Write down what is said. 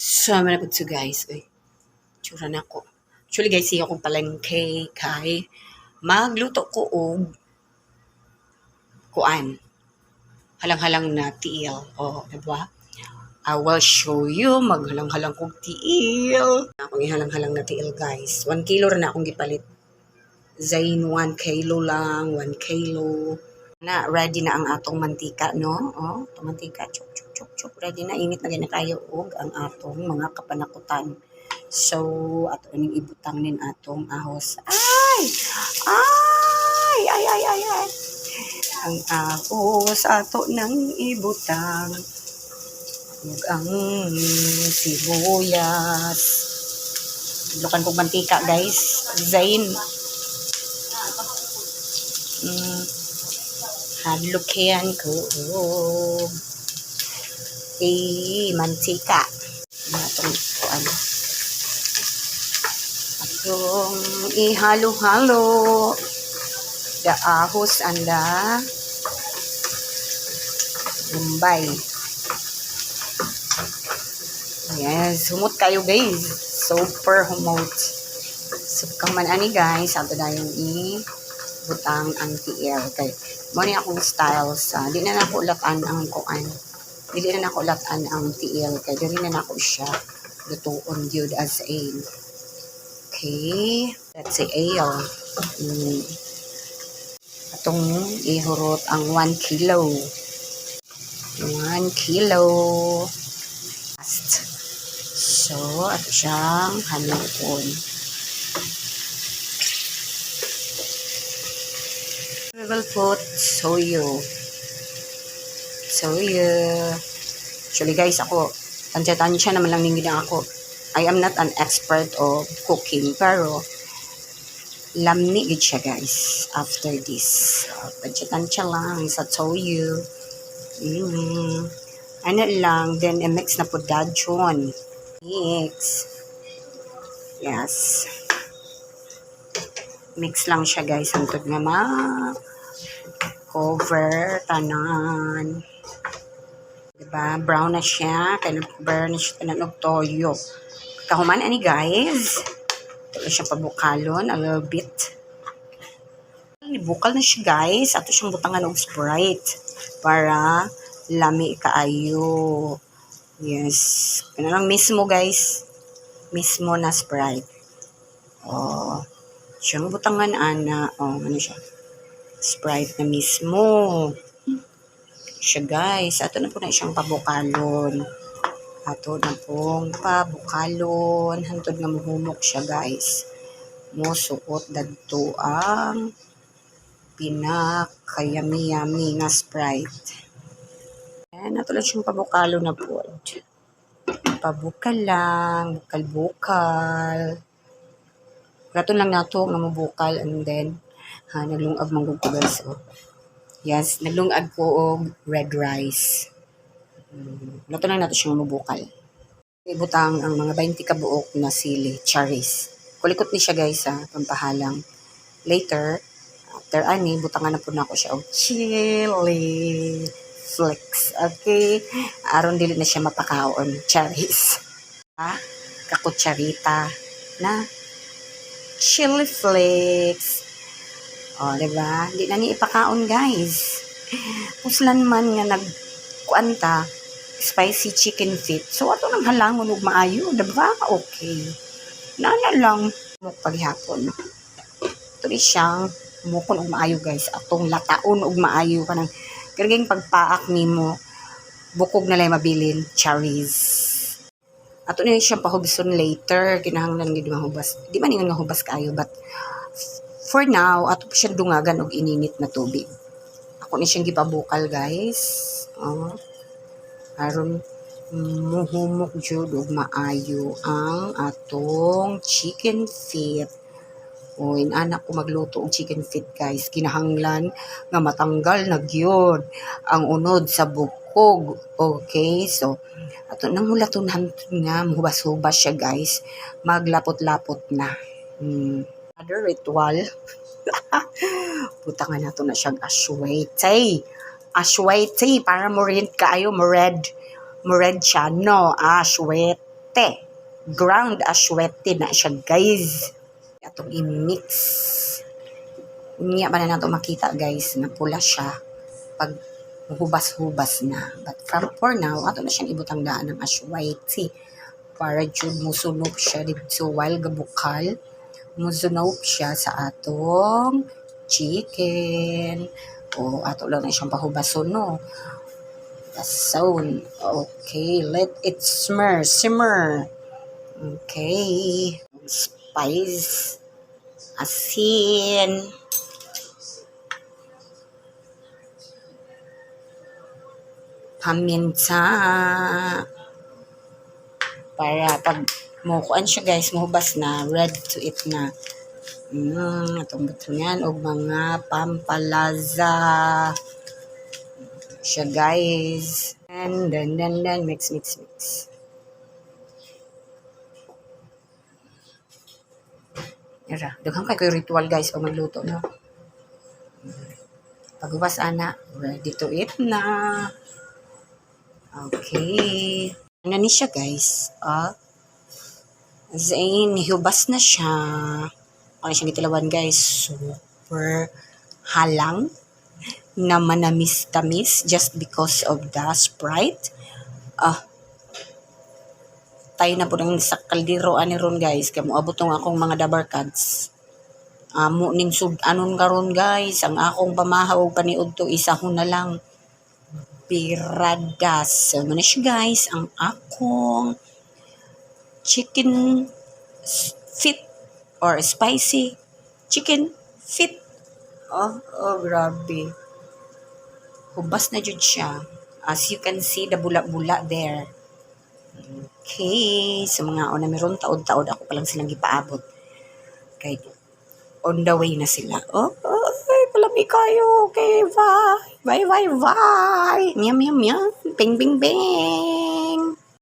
So, malapit to guys. Uy, tsura na ko. Actually guys, siya akong palengke kay magluto ko og kuan. Halang-halang na tiil. O, oh, diba? I will show you maghalang-halang kong tiil. Akong ihalang-halang na tiil guys. 1 kilo rin akong gipalit. Zain 1 kilo lang, 1 kilo. Na, ready na ang atong mantika, no? Oh, mantika, chuk, chuk, chuk, chuk. Ready na, init na gina kayo og ang atong mga kapanakutan. So, ato ning ibutang nin atong ahos. Ay! Ay! Ay, ay, ay, ay. Ang ahos ato nang ibutang. Ug ang sibuyas. Lukan kong mantika, guys. Zain. Hadlukian ko eh, mantika. Atong ano. Atong ihalo-halo. The ahos and the Bombay. Yes, humot kayo guys. Super humot. So, kang man ani guys, ato na yung i butang ang tiil. Kay, mo ni akong style sa, di na nako latan ang kuan. Dili na nako latan ang tiil. Kay, dili na nako siya lutuon yun as a Okay. That's a ale. Mm. Atong ihurot ang 1 kilo. 1 kilo. Last. So, ato siyang haluon. Will put soyo. Soyo. Actually guys, ako, tansya-tansya naman lang ningin ako. I am not an expert of cooking, pero lamni gid siya guys after this. Tansya-tansya lang sa soyo. Mm. Ano lang, then i-mix na po dadyon. Mix. Yes. Mix lang siya guys. Hantod nga ma cover tanan. Diba? Brown na siya. Kaya siya tanan og toyo. Kahuman ani guys. Ito siya pabukalon. A little bit. Bukal na siya guys. Ato siyang butangan og Sprite. Para lami kaayo. Yes. Kaya lang mismo guys. Mismo na Sprite. Oh. Siyang butangan ana. Oh, ano siya? Sprite na mismo. Siya guys. Ato na po na siyang pabukalon. Ato na pong pabukalon. Hantod nga muhumok siya guys. Musuot dadto ang pinakayami-yami na Sprite. Ayan, ato lang siyang pabukalo na po. Pabukal lang, bukal-bukal. Rato lang nato nga mabukal and then ha, naglungag manggug ko guys. Oh. Yes, naglungag ko og red rice. Hmm, Rato lang nato siyang mabukal. Ibutang ang mga 20 kabuok na sili, cherries. Kulikot ni siya guys ha, pampahalang. Later, after ani, butangan na po na ako siya og chili flakes. Okay? Aron dili na siya mapakaon. Cherries. Ha? Kakutsarita na chili flakes. O, di ba? Di na ni ipakaon, guys. Puslan man nga nagkuanta, spicy chicken feet. So, ato nang halangon ug maayo, di ba? Okay. Nana lang mo paghapon. Ito rin siyang mukon og maayo, guys. Atong lataon og maayo kanang Karging pagpaak nimo bukog na lang mabilin cherries. Ato na siyang pahubson later kinahanglan gid mahubas. Di man nga hubas kayo but for now ato pa siyang dungagan og ininit na tubig. Ako ni siyang gipabukal guys. Oh. Aron muhumok jud og maayo ang atong chicken feet. O, anak ko magluto og chicken feet, guys. Kinahanglan nga matanggal na gyud ang unod sa bukog. Okay? So, ato nang hulatunan nga muhubas-hubas siya, guys. Maglapot-lapot na. Hmm. Other ritual. Putangan nato na siyang aswete. Aswete. Para mo rin kaayo, mo red. Mo red siya. No, aswete. Ground asyete na siya, guys. Atong i-mix. Unya ba na nato makita, guys, na pula siya pag hubas-hubas na. But from for now, ato na siyang ibutang daan ng asyete para jud musunog siya dito while gabukal. Musunog siya sa atong chicken. O ato lang na siyang pahubason, no? Pason. Okay, let it simmer, simmer. Okay. Spice. Asin. Paminta. Para pag mukuan siya guys, muhubas na, ready to eat na. Mm, itong buto yan, o mga pampalaza. Siya guys. And then, then, then, mix, mix, mix. Yara, daghang kay ko'y ritual guys pag magluto, no? Pagubas ana, ready to eat na. Okay. Ano ni siya guys? Ah, Zain, hubas na siya. Ano siyang gitilawan guys? Super halang na manamis-tamis just because of the Sprite. Ah, tayo na po ng sa kaldero ani ron guys. Kay moabot tong akong mga dabar cards. Amo ning sud anon karon guys. Ang akong pamahaw paniud to isa ho na lang. Piradas. So man siya guys. Ang akong chicken fit or spicy chicken fit oh oh grabe hubas na jud siya as you can see the bula-bula there Okay, sa mga una meron taod-taod ako pa lang silang gipaabot. Kay on the way na sila. Oh, oh ay, palami kayo. Okay, bye. Bye, bye, bye. Miam, miam, miam. Bing, bing, bing.